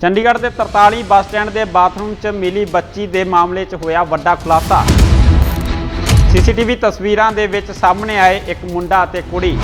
ਚੰਡੀਗੜ੍ਹ ਦੇ 43 bus stand ਦੇ bathroom 'ਚ ਮਿਲੀ ਬੱਚੀ ਦੇ ਮਾਮਲੇ 'ਚ ਹੋਇਆ ਵੱਡਾ ਖੁਲਾਸਾ। ਸੀਸੀਟੀਵੀ ਤਸਵੀਰਾਂ ਦੇ ਵਿੱਚ ਸਾਹਮਣੇ ਆਏ ਇੱਕ ਮੁੰਡਾ ਅਤੇ ਕੁੜੀ।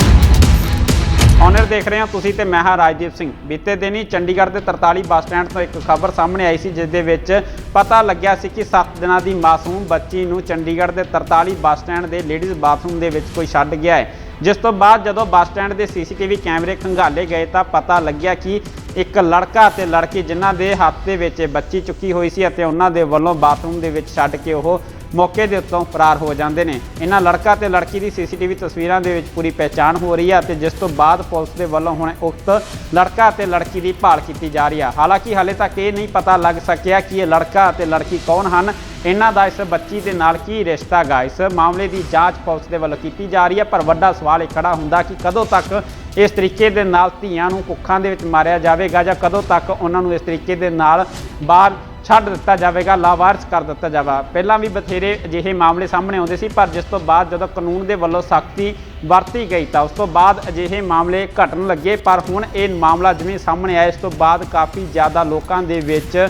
ਔਨਰ ਦੇਖ ਰਹੇ ਹੋ ਤੁਸੀਂ ਤੇ ਮੈਂ ਹਾਂ ਰਾਜਦੀਪ ਸਿੰਘ। ਬੀਤੇ ਦਿਨੀ ਚੰਡੀਗੜ੍ਹ ਦੇ 43 ਬੱਸ ਸਟੈਂਡ ਤੋਂ ਇੱਕ ਖਬਰ ਸਾਹਮਣੇ ਆਈ ਸੀ, ਜਿਸ ਦੇ ਵਿੱਚ ਪਤਾ ਲੱਗਿਆ ਸੀ ਕਿ 7 ਦਿਨਾਂ ਦੀ ਮਾਸੂਮ ਬੱਚੀ ਨੂੰ ਚੰਡੀਗੜ੍ਹ ਦੇ 43 ਬੱਸ ਸਟੈਂਡ ਦੇ ਲੇਡੀਜ਼ ਬਾਥਰੂਮ ਦੇ ਵਿੱਚ ਕੋਈ ਛੱਡ ਗਿਆ ਹੈ। ਜਿਸ ਤੋਂ ਬਾਅਦ ਜਦੋਂ ਬੱਸ ਸਟੈਂਡ ਦੇ ਸੀਸੀਟੀਵੀ ਕੈਮਰੇ ਖੰਗਾਲੇ ਗਏ ਤਾਂ ਪਤਾ ਲੱਗਿਆ ਕਿ ਇੱਕ ਲੜਕਾ ਅਤੇ ਲੜਕੀ ਜਿਨ੍ਹਾਂ ਦੇ ਹੱਥ ਦੇ ਵਿੱਚ ਇਹ ਬੱਚੀ ਚੁੱਕੀ ਹੋਈ ਸੀ ਅਤੇ ਉਹਨਾਂ ਦੇ ਵੱਲੋਂ ਬਾਥਰੂਮ ਦੇ ਵਿੱਚ ਛੱਡ ਕੇ ਉਹ ਮੌਕੇ ਦੇ ਉੱਤੋਂ ਫਰਾਰ ਹੋ ਜਾਂਦੇ ਨੇ। ਇਹਨਾਂ ਲੜਕਾ ਤੇ ਲੜਕੀ ਦੀ ਸੀਸੀਟੀਵੀ ਤਸਵੀਰਾਂ ਦੇ ਵਿੱਚ ਪੂਰੀ ਪਹਿਚਾਣ ਹੋ ਰਹੀ ਹੈ ਅਤੇ ਜਿਸ ਤੋਂ ਬਾਅਦ ਪੁਲਿਸ ਦੇ ਵੱਲੋਂ ਹੁਣ ਉਕਤ ਲੜਕਾ ਤੇ ਲੜਕੀ ਦੀ ਭਾਲ ਕੀਤੀ ਜਾ ਰਹੀ ਹੈ। ਹਾਲਾਂਕਿ ਹਾਲੇ ਤੱਕ ਇਹ ਨਹੀਂ ਪਤਾ ਲੱਗ ਸਕਿਆ ਕਿ ਇਹ ਲੜਕਾ ਅਤੇ ਲੜਕੀ ਕੌਣ ਹਨ। ਇਹਨਾਂ ਦਾ ਇਸ ਬੱਚੀ ਦੇ ਨਾਲ ਕੀ ਰਿਸ਼ਤਾ ਗਾ? ਇਸ ਮਾਮਲੇ ਦੀ ਜਾਂਚ ਪੁਲਿਸ ਦੇ ਵੱਲੋਂ ਕੀਤੀ ਜਾ ਰਹੀ ਹੈ, ਪਰ ਵੱਡਾ ਸਵਾਲ ਇਹ ਖੜਾ ਹੁੰਦਾ ਕਿ ਕਦੋਂ ਤੱਕ ਇਸ ਤਰੀਕੇ ਦੇ ਨਾਲ ਧੀਆਂ ਨੂੰ ਕੁੱਖਾਂ ਦੇ ਵਿੱਚ ਮਾਰਿਆ ਜਾਵੇਗਾ ਜਾਂ ਕਦੋਂ ਤੱਕ ਉਹਨਾਂ ਨੂੰ ਇਸ ਤਰੀਕੇ ਦੇ ਨਾਲ ਬਾਹਰ ਛੱਡ ਦਿੱਤਾ ਜਾਵੇਗਾ, ਲਾਵਾਰਸ ਕਰ ਦਿੱਤਾ ਜਾਵੇਗਾ ਪਹਿਲਾਂ ਵੀ ਬਥੇਰੇ ਅਜਿਹੇ ਮਾਮਲੇ ਸਾਹਮਣੇ ਆਉਂਦੇ ਸੀ, ਪਰ ਜਿਸ ਤੋਂ ਬਾਅਦ ਜਦੋਂ ਕਾਨੂੰਨ ਦੇ ਵੱਲੋਂ ਸਖਤੀ ਵਰਤੀ ਗਈ ਤਾਂ ਉਸ ਤੋਂ ਬਾਅਦ ਅਜਿਹੇ ਮਾਮਲੇ ਘਟਣ ਲੱਗੇ, ਪਰ ਹੁਣ ਇਹ ਮਾਮਲਾ ਜਿਵੇਂ ਸਾਹਮਣੇ ਆਇਆ, ਇਸ ਤੋਂ ਬਾਅਦ ਕਾਫੀ ਜ਼ਿਆਦਾ ਲੋਕਾਂ ਦੇ ਵਿੱਚ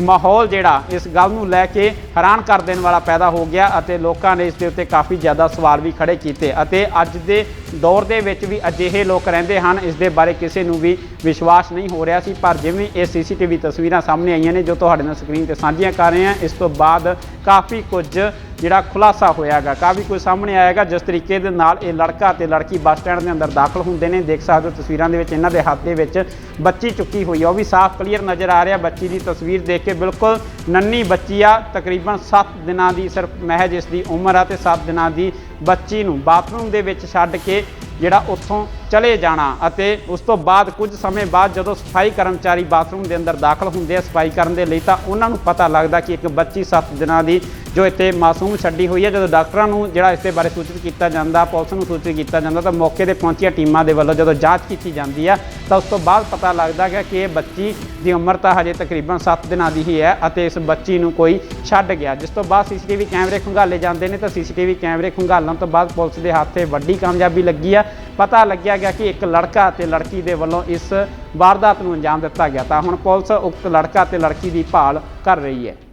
ਮਾਹੌਲ ਜਿਹੜਾ ਇਸ ਗੱਲ ਨੂੰ ਲੈ ਕੇ ਹੈਰਾਨ ਕਰ ਦੇਣ ਵਾਲਾ ਪੈਦਾ ਹੋ ਗਿਆ ਅਤੇ ਲੋਕਾਂ ਨੇ ਇਸ ਦੇ ਉੱਤੇ ਕਾਫੀ ਜ਼ਿਆਦਾ ਸਵਾਲ ਵੀ ਖੜੇ ਕੀਤੇ ਅਤੇ ਅੱਜ ਦੇ ਦੌਰ ਦੇ ਵਿੱਚ ਵੀ ਅਜਿਹੇ ਲੋਕ ਰਹਿੰਦੇ ਹਨ, ਇਸ ਦੇ ਬਾਰੇ ਕਿਸੇ ਨੂੰ ਵੀ ਵਿਸ਼ਵਾਸ ਨਹੀਂ ਹੋ ਰਿਹਾ ਸੀ, ਪਰ ਜਿਵੇਂ ਇਹ ਸੀਸੀਟੀਵੀ ਤਸਵੀਰਾਂ ਸਾਹਮਣੇ ਆਈਆਂ ਨੇ ਜੋ ਤੁਹਾਡੇ ਨਾਲ ਸਕਰੀਨ ਤੇ ਸਾਂਝੀਆਂ ਕਰ ਰਹੇ ਹਾਂ, ਇਸ ਤੋਂ ਬਾਅਦ ਕਾਫੀ ਕੁਝ ਜਿਹੜਾ ਖੁਲਾਸਾ ਹੋਇਆਗਾ, ਕਾਫੀ ਕੁਝ ਸਾਹਮਣੇ ਆਏਗਾ ਜਿਸ ਤਰੀਕੇ ਦੇ ਨਾਲ ਇਹ ਲੜਕਾ ਤੇ ਲੜਕੀ ਬੱਸ ਸਟੈਂਡ ਦੇ ਅੰਦਰ ਦਾਖਲ ਹੁੰਦੇ ਨੇ। ਦੇਖ ਸਕਦੇ ਹੋ ਤਸਵੀਰਾਂ ਦੇ ਵਿੱਚ ਇਹਨਾਂ ਦੇ ਹੱਥ ਦੇ ਵਿੱਚ ਬੱਚੀ ਚੁੱਕੀ ਹੋਈ ਆ। ਉਹ ਵੀ ਸਾਫ਼ ਕਲੀਅਰ ਨਜ਼ਰ ਆ ਰਿਹਾ। ਬੱਚੀ ਦੀ ਤਸਵੀਰ ਦੇਖ ਕੇ ਬਿਲਕੁਲ ਨੰਨੀ ਬੱਚੀ ਆ। ਤਕਰੀਬਨ 7 ਦਿਨਾਂ ਦੀ ਸਿਰਫ ਮਹਿਜ ਇਸ ਦੀ ਉਮਰ ਆ ਤੇ 7 ਦਿਨਾਂ ਦੀ ਬੱਚੀ ਨੂੰ ਬਾਥਰੂਮ ਦੇ ਵਿੱਚ ਛੱਡ ਕੇ ਜਿਹੜਾ ਉੱਥੋਂ ਚਲੇ ਜਾਣਾ ਅਤੇ ਉਸ ਤੋਂ ਬਾਅਦ ਕੁਝ ਸਮੇਂ ਬਾਅਦ ਜਦੋਂ ਸਫ਼ਾਈ ਕਰਮਚਾਰੀ ਬਾਥਰੂਮ ਦੇ ਅੰਦਰ ਦਾਖਲ ਹੁੰਦੇ ਆ ਸਫ਼ਾਈ ਕਰਨ ਦੇ ਲਈ, ਤਾਂ ਉਹਨਾਂ ਨੂੰ ਪਤਾ ਲੱਗਦਾ ਕਿ ਇੱਕ ਬੱਚੀ 7 ਦਿਨਾਂ ਦੀ ਜੋ ਇੱਥੇ ਮਾਸੂਮ ਛੱਡੀ ਹੋਈ ਹੈ। ਜਦੋਂ ਡਾਕਟਰਾਂ ਨੂੰ ਜਿਹੜਾ ਇਸ ਦੇ ਬਾਰੇ ਸੂਚਿਤ ਕੀਤਾ ਜਾਂਦਾ, ਪੁਲਿਸ ਨੂੰ ਸੂਚਿਤ ਕੀਤਾ ਜਾਂਦਾ, ਤਾਂ ਮੌਕੇ ਤੇ ਪਹੁੰਚੀਆਂ ਟੀਮਾਂ ਦੇ ਵੱਲੋਂ ਜਦੋਂ ਜਾਂਚ ਕੀਤੀ ਜਾਂਦੀ ਹੈ ਤਾਂ ਉਸ ਤੋਂ ਬਾਅਦ ਪਤਾ ਲੱਗਦਾ ਹੈ ਕਿ ਇਹ ਬੱਚੀ ਦੀ ਉਮਰ ਤਾਂ ਹਜੇ ਤਕਰੀਬਨ 7 ਦਿਨਾਂ ਦੀ ਹੀ ਹੈ ਅਤੇ ਇਸ ਬੱਚੀ ਨੂੰ ਕੋਈ ਛੱਡ ਗਿਆ। ਜਿਸ ਤੋਂ ਬਾਅਦ ਸੀਸੀਟੀਵੀ ਕੈਮਰੇ ਖੰਗਾਲੇ ਜਾਂਦੇ ਨੇ, ਤਾਂ ਸੀਸੀਟੀਵੀ ਕੈਮਰੇ ਖੰਗਾਲਣ ਤੋਂ ਬਾਅਦ ਪੁਲਿਸ ਦੇ ਹੱਥੇ ਵੱਡੀ ਕਾਮਯਾਬੀ ਲੱਗੀ ਆ ਪਤਾ ਲੱਗਿਆ ਗਿਆ ਕਿ ਇੱਕ ਲੜਕਾ ਅਤੇ ਲੜਕੀ ਦੇ ਵੱਲੋਂ ਇਸ ਵਾਰਦਾਤ ਨੂੰ ਅੰਜਾਮ ਦਿੱਤਾ ਗਿਆ ਤਾਂ ਹੁਣ ਪੁਲਿਸ ਉਕਤ ਲੜਕਾ ਅਤੇ ਲੜਕੀ ਦੀ ਭਾਲ ਕਰ ਰਹੀ ਹੈ।